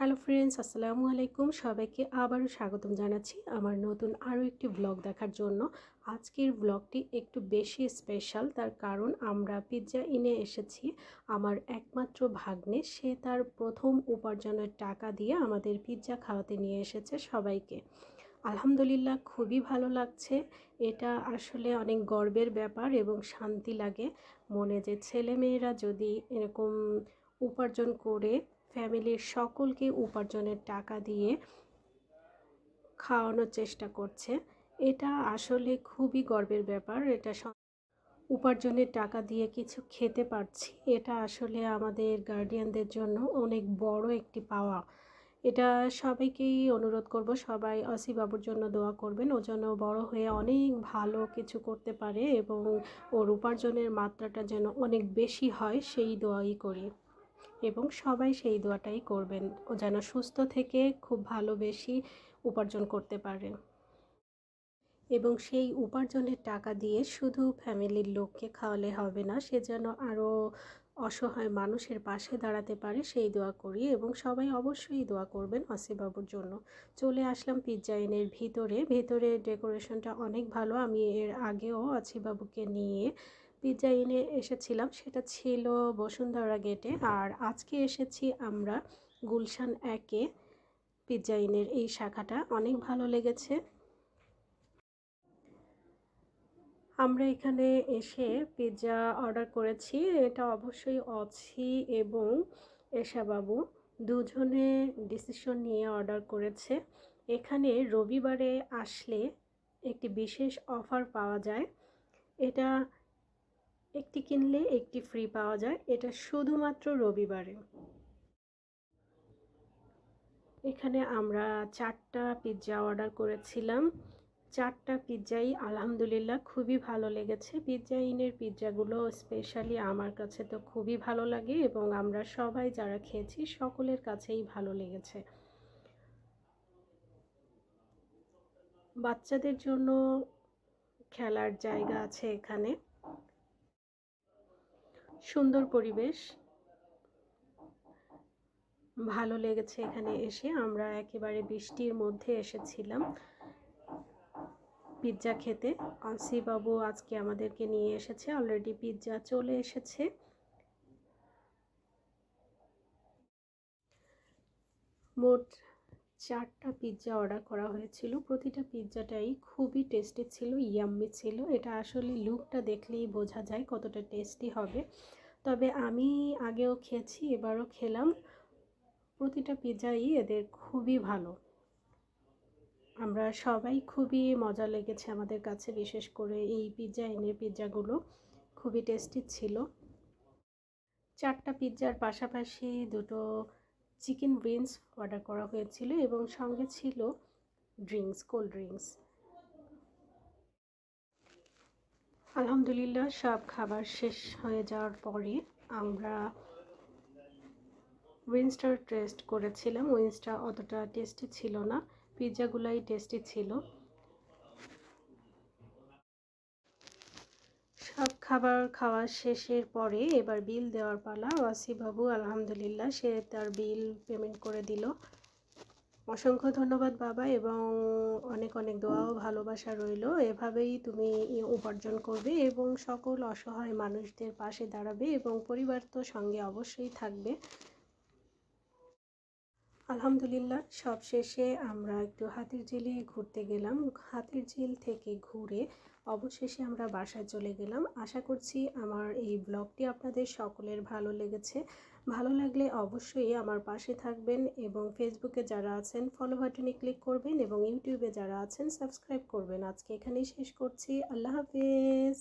Hello friends আসসালামু আলাইকুম। সবাইকে আবারও স্বাগতম জানাচ্ছি আমার নতুন আরও একটি ব্লগ দেখার জন্য। আজকের ব্লগটি একটু বেশি স্পেশাল তার কারণ আমরা পিৎজা এনে এসেছি। আমার একমাত্র ভাগ্নে, সে তার প্রথম উপার্জনের টাকা দিয়ে আমাদের পিৎজা খাওয়াতে নিয়ে এসেছে সবাইকে। আলহামদুলিল্লাহ, খুবই ভালো লাগছে। এটা আসলে অনেক গর্বের ব্যাপার এবং শান্তি লাগে। মনে যে ছেলেমেয়েরা যদি এরকম উপার্জন করে ফ্যামিলির সকলকে উপার্জনের টাকা দিয়ে খাওয়ানোর চেষ্টা করছে। এটা আসলে খুবই গর্বের ব্যাপার। এটা উপার্জনের টাকা দিয়ে কিছু খেতে পারছি। এটা আসলে আমাদের গার্ডিয়ানদের জন্য অনেক বড় একটি পাওয়া। এটা সবাইকেই অনুরোধ করব, সবাই অসি বাবুর জন্য দোয়া করবেন। ও যেন বড় হয়ে অনেক ভালো কিছু করতে পারে এবং ওর উপার্জনের মাত্রাটা যেন অনেক বেশি হয়, সেই দোয়াই করি। এবং সবাই সেই দোয়াটাই করবেন ও যেন সুস্থ থেকে খুব ভালো বেশি উপার্জন করতে পারে। এবং সেই উপার্জনের টাকা দিয়ে শুধু ফ্যামিলির লোককে খাওয়ালে হবে না, সে যেন আরও অসহায় মানুষের পাশে দাঁড়াতে পারে, সেই দোয়া করি এবং সবাই অবশ্যই দোয়া করবেন অসিবাবুর জন্য। চলে আসলাম পিৎজা ইনের ভিতরে, ভেতরে ডেকোরেশনটা অনেক ভালো, আমি এর আগেও অসিবাবুকে নিয়ে পিৎজা ইনে এসেছিলাম, সেটা ছিল বসুন্ধরা গেটে। আর আজকে এসেছি আমরা গুলশান একে পিৎজা ইনের এই শাখাটা। অনেক ভালো লেগেছে। আমরা এখানে এসে পিৎজা অর্ডার করেছি। এটা অবশ্যই অছি এবং এশাবাবু দুজনে ডিসিশন নিয়ে অর্ডার করেছে। এখানে রবিবারে আসলে একটি বিশেষ অফার পাওয়া যায়। এটা একটি কিনলে একটি ফ্রি পাওয়া যায়। এটা শুধুমাত্র রবিবারে। এখানে আমরা চারটা পিৎজা অর্ডার করেছিলাম। চারটা পিৎজাই আলহামদুলিল্লাহ খুবই ভালো লেগেছে। পিৎজা ইনের পিৎজাগুলো স্পেশালি আমার কাছে তো খুবই ভালো লাগে এবং আমরা সবাই যারা খেয়েছি সকলের কাছেই ভালো লেগেছে। বাচ্চাদের জন্য খেলার জায়গা আছে এখানে। সুন্দর পরিবেশ। ভালো লেগেছে এখানে এসে। আমরা একেবারে বৃষ্টির মধ্যে এসেছিলাম পিৎজা খেতে। বাবু আজকে আমাদেরকে নিয়ে এসেছে। অলরেডি পিৎজা চলে এসেছে। মোট চারটা পিৎজা অর্ডার করা হয়েছিল। প্রতিটা পিৎজাটাই খুবই টেস্টি ছিল ইয়াম্মি ছিল। এটা আসলে লুকটা দেখলেই বোঝা যায় কতটা টেস্টি হবে। তবে আমি আগেও খেয়েছি, এবারও খেলাম। প্রতিটা পিৎজাই এদের খুবই ভালো। আমরা সবাই খুবই মজা লেগেছে আমাদের কাছে, বিশেষ করে এই পিৎজা এনে পিৎজাগুলো খুবই টেস্টি ছিল। চারটা পিৎজার পাশাপাশি দুটো চিকেন উইংস অর্ডার করা হয়েছিল এবং সঙ্গে ছিল ড্রিঙ্কস, কোল্ড ড্রিঙ্কস। আলহামদুলিল্লাহ, সব খাবার শেষ হয়ে যাওয়ার পরে আমরা উইন্সটার টেস্ট করেছিলাম। উইন্সটা অতটা টেস্টি ছিল না। পিৎজাগুলাই টেস্টি ছিল। সব খাবার খাওয়া শেষের পরে এবার বিল দেওয়ার পালা। ওয়াসিবাবু আলহামদুলিল্লাহ সে তার বিল পেমেন্ট করে দিল। অসংখ্য ধন্যবাদ বাবা এবং অনেক অনেক দোয়াও, ভালোবাসা রইল। এভাবেই তুমি উপার্জন করবে এবং সকল অসহায় মানুষদের পাশে দাঁড়াবে এবং পরিবার তো সঙ্গে অবশ্যই থাকবে। আলহামদুলিল্লাহ সব শেষে আমরা একটু হাতির ঝিলে ঘুরতে গেলাম। হাতির ঝিল থেকে ঘুরে অবশেষে আমরা বাসায় চলে গেলাম। আশা করছি আমার এই ব্লগটি আপনাদের সকলের ভালো লেগেছে। ভালো লাগলে অবশ্যই আমার পাশে থাকবেন এবং ফেসবুকে যারা আছেন ফলো বাটনে ক্লিক করবেন এবং ইউটিউবে যারা আছেন সাবস্ক্রাইব করবেন। আজকে এখানেই শেষ করছি। আল্লাহ হাফিজ।